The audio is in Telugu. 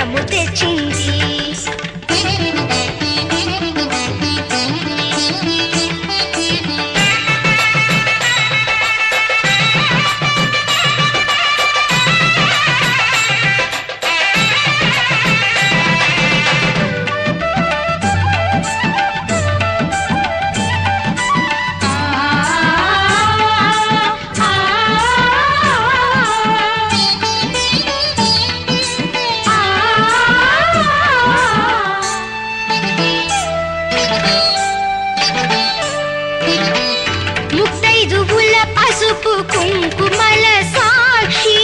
వరము తెచ్చింది. ముత్తైదువుల పసుపు కుంకుమల సాక్షి.